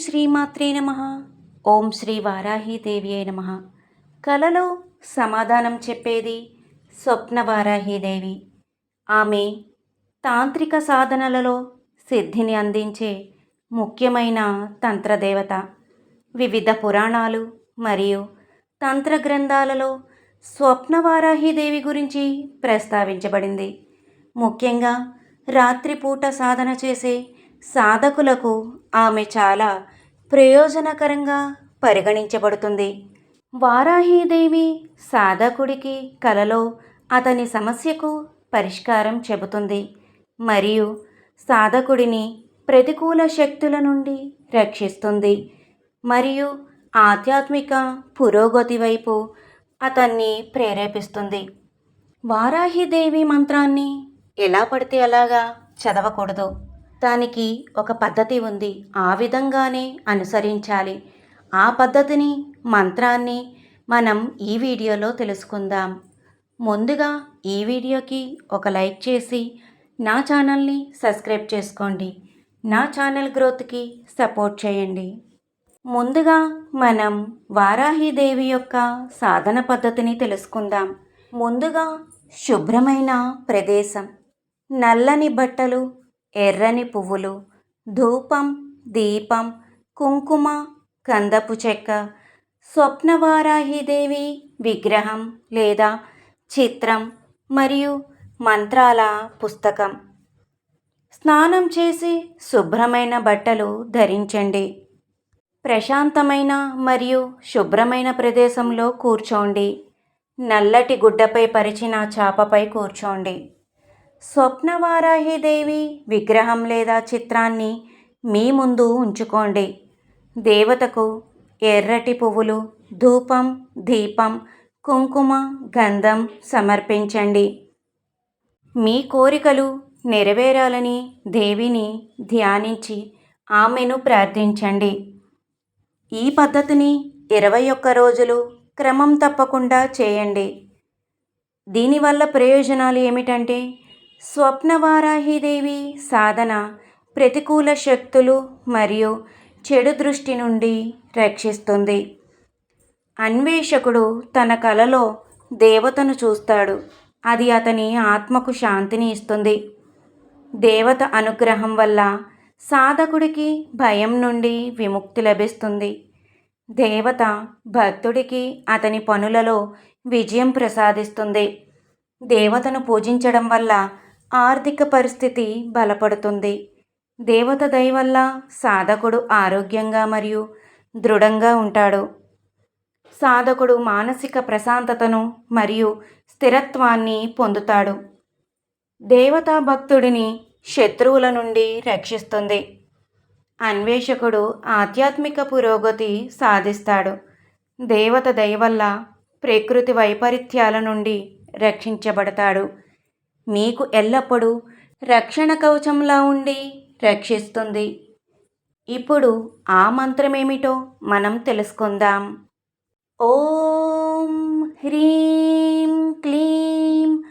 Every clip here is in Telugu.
శ్రీమాత్రే నమ. ఓం శ్రీ వారాహీదేవి అయి నమ. కలలో సమాధానం చెప్పేది స్వప్న వారాహీదేవి ఆమె తాంత్రిక సాధనలలో సిద్ధిని అందించే ముఖ్యమైన తంత్రదేవత. వివిధ పురాణాలు మరియు తంత్ర గ్రంథాలలో స్వప్న వారాహీదేవి గురించి ప్రస్తావించబడింది. ముఖ్యంగా రాత్రిపూట సాధన చేసే సాధకులకు ఆమె చాలా ప్రయోజనకరంగా పరిగణించబడుతుంది. వారాహీదేవి సాధకుడికి కలలో అతని సమస్యకు పరిష్కారం చెబుతుంది. మరియు సాధకుడిని ప్రతికూల శక్తుల నుండి రక్షిస్తుంది. మరియు ఆధ్యాత్మిక పురోగతి వైపు అతన్ని ప్రేరేపిస్తుంది. వారాహిదేవి మంత్రాన్ని ఎలా పడితే అలాగా చదవకూడదు. దానికి ఒక పద్ధతి ఉంది. ఆ విధంగానే అనుసరించాలి. ఆ పద్ధతిని మంత్రాన్ని మనం ఈ వీడియోలో తెలుసుకుందాం. ముందుగా ఈ వీడియోకి ఒక లైక్ చేసి నా ఛానల్ని సబ్స్క్రైబ్ చేసుకోండి. నా ఛానల్ గ్రోత్కి సపోర్ట్ చేయండి. ముందుగా మనం వారాహిదేవి యొక్క సాధన పద్ధతిని తెలుసుకుందాం. ముందుగా శుభ్రమైన ప్రదేశం. నల్లని బట్టలు ఎర్రని పువ్వులు ధూపం దీపం కుంకుమ కందపు చెక్క స్వప్నవారాహిదేవి విగ్రహం లేదా చిత్రం మరియు మంత్రాల పుస్తకం. స్నానం చేసి శుభ్రమైన బట్టలు ధరించండి. ప్రశాంతమైన మరియు శుభ్రమైన ప్రదేశంలో కూర్చోండి. నల్లటి గుడ్డపై పరిచిన చాపపై కూర్చోండి. స్వప్నవారాహిదేవి విగ్రహం లేదా చిత్రాన్ని మీ ముందు ఉంచుకోండి. దేవతకు ఎర్రటి పువ్వులు ధూపం దీపం కుంకుమ గంధం సమర్పించండి. మీ కోరికలు నెరవేరాలని దేవిని ధ్యానించి ఆమెను ప్రార్థించండి. ఈ పద్ధతిని ఇరవై ఒక్క రోజులు క్రమం తప్పకుండా చేయండి. దీనివల్ల ప్రయోజనాలు ఏమిటంటే స్వప్నవారాహిదేవి సాధన ప్రతికూల శక్తులు మరియు చెడు దృష్టి నుండి రక్షిస్తుంది. అన్వేషకుడు తన కలలో దేవతను చూస్తాడు. అది అతని ఆత్మకు శాంతిని ఇస్తుంది. దేవత అనుగ్రహం వల్ల సాధకుడికి భయం నుండి విముక్తి లభిస్తుంది. దేవత భక్తుడికి అతని పనులలో విజయం ప్రసాదిస్తుంది. దేవతను పూజించడం వల్ల ఆర్థిక పరిస్థితి బలపడుతుంది. దేవత దయ వల్ల సాధకుడు ఆరోగ్యంగా మరియు దృఢంగా ఉంటాడు. సాధకుడు మానసిక ప్రశాంతతను మరియు స్థిరత్వాన్ని పొందుతాడు. దేవతా భక్తుడిని శత్రువుల నుండి రక్షిస్తుంది. అన్వేషకుడు ఆధ్యాత్మిక పురోగతి సాధిస్తాడు. దేవత దయ వల్ల ప్రకృతి వైపరీత్యాల నుండి రక్షించబడతాడు. మీకు ఎల్లప్పుడూ రక్షణ కవచంలా ఉండి రక్షిస్తుంది. ఇప్పుడు ఆ మంత్రమేమిటో మనం తెలుసుకుందాం. ఓం హ్రీం క్లీం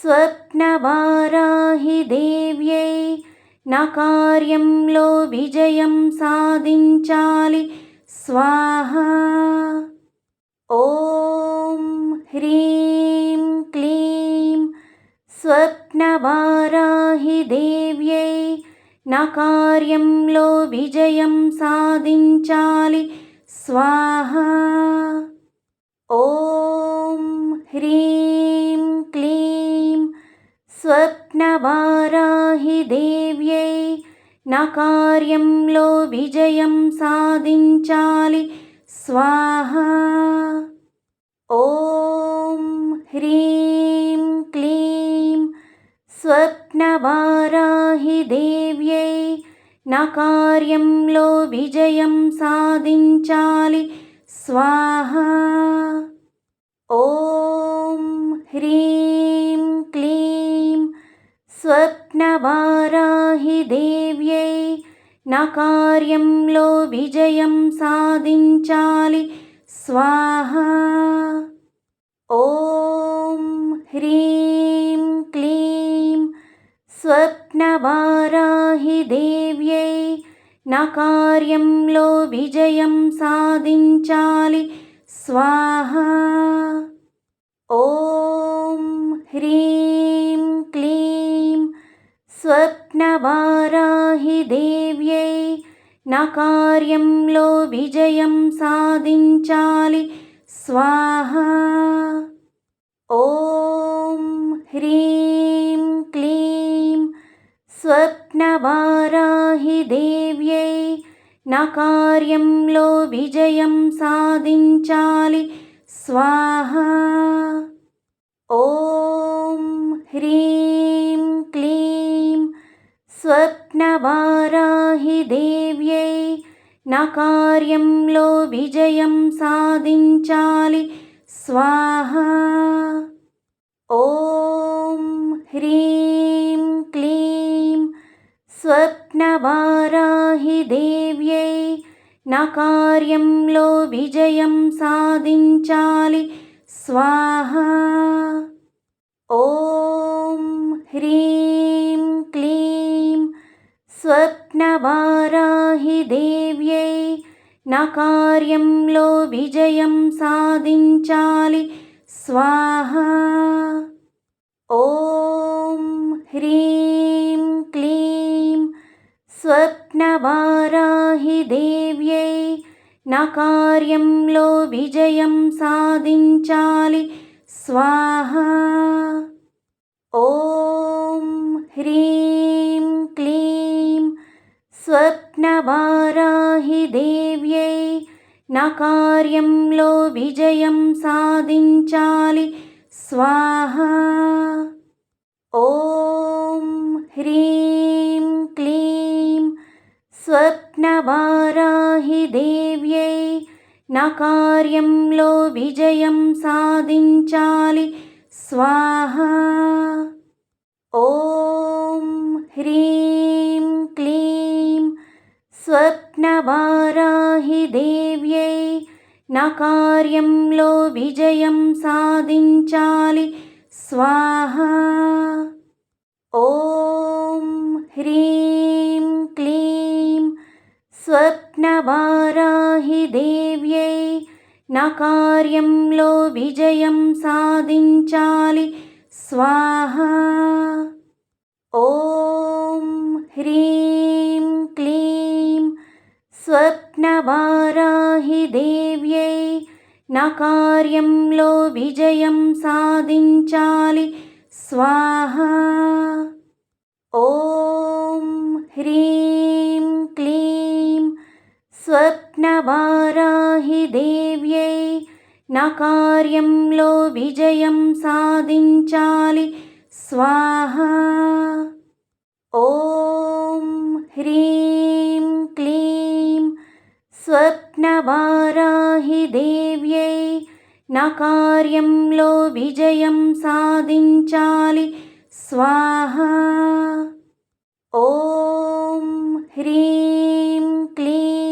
స్వప్నవారాహి దేవ్యై నా కార్యంలో విజయం సాధించాలి స్వాహ. ఓం హ్రీం క్లీం స్వప్నవారాహి దేవ్యై నా కార్యంలో విజయం సాధించాలి. స్వాహ. ఓం హ్రీం క్లీం. స్వప్నవారాహి దేవ్యై నా కార్యంలో విజయం సాధించాలి. స్వాహ. ఓం స్వప్నవారాహి దేవ్యై నా కార్యంలో విజయం సాధించాలి. స్వాహ. ఓం హ్రీం క్లీం. స్వప్నవారాహి దేవ్యై నా కార్యంలో విజయం సాధించాలి. స్వాహ ఓం హ్రీం క్లీం స్వప్నవారాహి దేవ్యై నా కార్యంలో విజయం సాధించాలి. స్వాహ. ఓం హ్రీం క్లీం. స్వప్నవారాహి దేవ్యై నా కార్యంలో విజయం సాధించాలి. స్వాహ. ఓం స్వప్నవారాహి దేవ్యై నా కార్యంలో విజయం సాధించాలి. స్వాహ. ఓం హ్రీం క్లీం. స్వప్నవారాహి దేవ్యై నా కార్యంలో విజయం సాధించాలి. స్వాహ. ఓం హ్రీం క్లీం స్వప్నవారాహి దేవ్యై నా కార్యంలో విజయం సాధించాలి స్వాహ ఓం హ్రీం క్లీం స్వప్నవారాహి దేవ్యై నా కార్యంలో విజయం సాధించాలి స్వాహ ఓం హ్రీం క్లీం స్వప్నవారాహి దేవ్యై నా కార్యంలో విజయం సాధించాలి స్వాహ ఓం హ్రీం క్లీం స్వప్నవారాహి దేవ్యై నా కార్యంలో విజయం సాధించాలి స్వాహ ఓం హ్రీం క్లీం స్వప్నవారాహి దేవ్యై నా కార్యంలో విజయం సాధించాలి స్వాహ ఓం హ్రీం క్లీం స్వప్నవారాహి దేవ్యై నా కార్యంలో విజయం సాధించాలి స్వాహ నా కార్యంలో విజయం సాధించాలి. స్వాహ. ఓం హ్రీం క్లీం. స్వప్నవారాహి దేవ్యై నా కార్యంలో విజయం సాధించాలి. స్వాహ. ఓం హ్రీం స్వప్నవారాహి దేవ్యై నా కార్యంలో విజయం సాధించాలి. స్వాహ. ఓం హ్రీం క్లీం. స్వప్నవారాహి దేవ్యై నా కార్యంలో విజయం సాధించాలి. స్వాహ. ఓం హ్రీం క్లీం.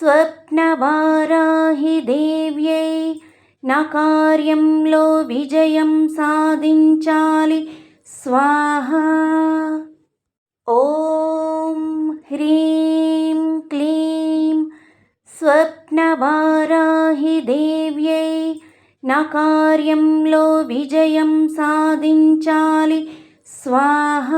స్వప్నవారాహి దేవ్యై నా కార్యంలో విజయం సాధించాలి. స్వాహ. ఓం హ్రీం క్లీం. స్వప్నవారాహి దేవ్యై నా కార్యంలో విజయం సాధించాలి. స్వాహ.